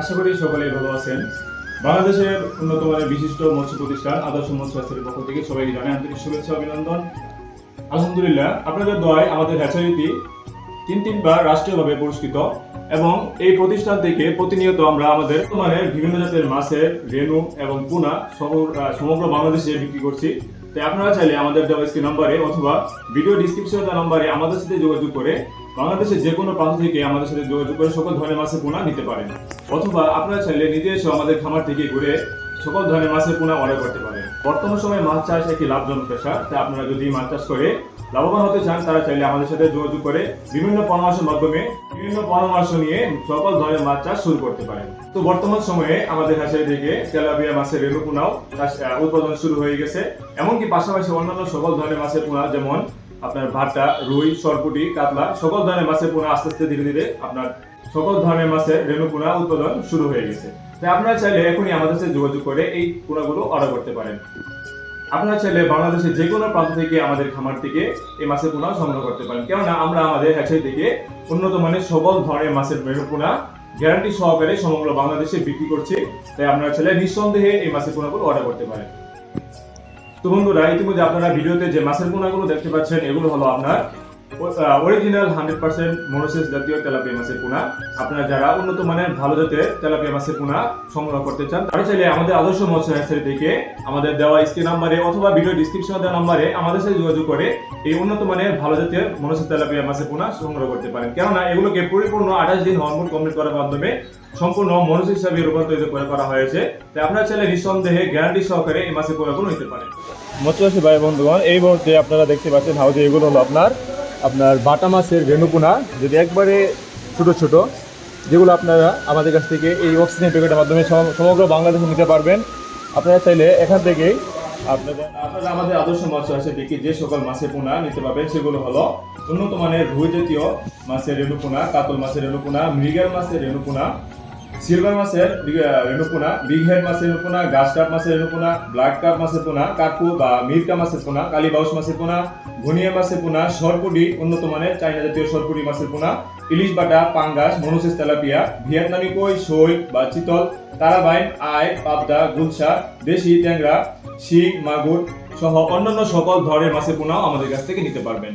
আশা করি ভালো আছেন। বাংলাদেশের বিশিষ্ট মৎস্য প্রতিষ্ঠান আদর্শ মৎস্য পক্ষ থেকে সবাইকে জানাই আন্তরিক শুভেচ্ছা অভিনন্দন। আলহামদুলিল্লাহ, আপনাদের দয় আমাদের হ্যাচারিটি তিন তিনবার রাষ্ট্রীয়ভাবে পুরস্কৃত এবং এই প্রতিষ্ঠান থেকে প্রতিনিয়ত আমরা আমাদের মানে বিভিন্ন জাতের মাছের রেণু এবং পুনা সমগ্র বাংলাদেশে বিক্রি করছি। তাই আপনারা চাইলে আমাদের দেওয়া নাম্বারে অথবা ভিডিও ডিসক্রিপশনে নাম্বারে আমাদের সাথে যোগাযোগ করে বাংলাদেশের যে কোনো প্রান্ত থেকে আমাদের সাথে যোগাযোগ করে সকল ধরনের মাছের পোনা নিতে পারেন। অথবা আপনারা চাইলে নিজে এসে আমাদের খামার থেকে ঘুরে সকল ধরনের মাছের পোনা অর্ডার করতে পারেন। বর্তমান সময়ে মাছ চাষ একটি লাভজনক পেশা, তাই আপনারা যদি মাছ চাষ করে লাভবান হতে চান, তারা চাইলে আমাদের সাথে যোগাযোগ করে বিভিন্ন পরামর্শের মাধ্যমে বিভিন্ন পরামর্শ নিয়ে সকল ধরনের মাছ চাষ শুরু করতে পারেন। তো বর্তমান সময়ে আমাদের হাঁসের দিকে তেলাপিয়া মাছের রেণু পোনাও উৎপাদন শুরু হয়ে গেছে। এমনকি পাশাপাশি অন্যান্য সকল ধরনের মাছের পোনা, যেমন আপনার ভাটা রুই, সরপুটি, কাতলা, সকল ধরনের মাছের পোনা আস্তে আস্তে ধীরে ধীরে আপনার সকল ধরনের মাছের রেণু পোনা উৎপাদন শুরু হয়ে গেছে। তাই আপনারা চাইলে এখনই আমাদের সাথে যোগাযোগ করে এই পোনাগুলো অর্ডার করতে পারেন। আপনারা চাইলে বাংলাদেশের যে কোনো প্রান্ত থেকে আমাদের খামার থেকে এই মাছের পোনা সংগ্রহ করতে পারেন। কেননা আমরা আমাদের হ্যাচারি থেকে উন্নত মানের সকল ধরনের মাছের মেনু পোনা গ্যারান্টি সহকারে সমগ্র বাংলাদেশে বিক্রি করছি। তাই আপনারা চাইলে নিঃসন্দেহে এই মাছের পোনাগুলো অর্ডার করতে পারেন। তো বন্ধুরা ইতিমধ্যে আপনারা ভিডিওতে যে মাছের পোনাগুলো দেখতে পাচ্ছেন, এগুলো হলো আপনার অরিজিনাল হান্ড্রেড পার্সেন্ট মনোসিস জাতীয় তেলাপিয়া মাছের পোনা আপনারা যারা উন্নত মানের, ভালো জাতের তেলাপিয়া মাছের পোনা সংগ্রহ করতে চান, তারা চাইলে আমাদের আদর্শ মৎস্য হ্যাচারি থেকে আমাদের দেওয়া স্ক্রিন নাম্বারে অথবা ভিডিও ডিসক্রিপশনে দেওয়া নাম্বারে আমাদের সাথে যোগাযোগ করে এই উন্নত মানের, ভালো জাতের মনোসিস তেলাপিয়া মাছের পোনা সংগ্রহ করতে পারেন। কেননা, এগুলোকে পরিপূর্ণ আঠাশ দিন হরমোন কমপ্লিট করার মাধ্যমে সম্পূর্ণ মনোজ হিসাবে রূপান্তরিত করা হয়েছে। তাই আপনারা চাইলে নিঃসন্দেহে গ্যারান্টি সহকারে এই মাছের পোনাগুলো নিতে পারেন। মৎস্যবাসী ভাই, বন্ধুগণ, এই মুহূর্তে আপনারা দেখতে পাচ্ছেন হাউজে এগুলো হলো আপনার আপনার বাটা মাছের রেণুপোনা। যদি একবারে ছোট ছোট, যেগুলো আপনারা আমাদের কাছ থেকে এই অক্সিজেন প্যাকেটের মাধ্যমে সম- সমগ্র বাংলাদেশে নিতে পারবেন, আপনারা চাইলে এখান থেকেই আপনাদের আপনারা আমাদের আদর্শ মৎস্য আছে দেখি যে সকল মাছের পোনা নিতে পারবেন, সেগুলো হলো উন্নত মানের রুই জাতীয় মাছের রেণুপোনা, কাতল মাছের রেণুপোনা, মৃগেল মাছের রেণুপোনা সিলভার মাছের রেণুপোনা, বিগ হেড মাছের রেণুপোনা, গাছ কাপ মাছের রেণুপোনা ব্ল্যাক কাপ মাছের পোনা, কাকু বা মিরকা মাছের পোনা কালীবাউস মাছের পোনা, ঘনিয়া মাছের পোনা, সরপুটি, উন্নত মানের চাইনা জাতীয় সরপুটি মাছের পোনা, ইলিশ বাটা, পাঙ্গাস, মনুসেস তেলাপিয়া, ভিয়েতনামি কই শৈল বা চিতল, তারাবাইন আয় পাবদা, গুলশা, দেশি ট্যাংরা, শিং, মাগুর সহ অন্যান্য সকল ধরনের মাছের পোনাও আমাদের কাছ থেকে নিতে পারবেন।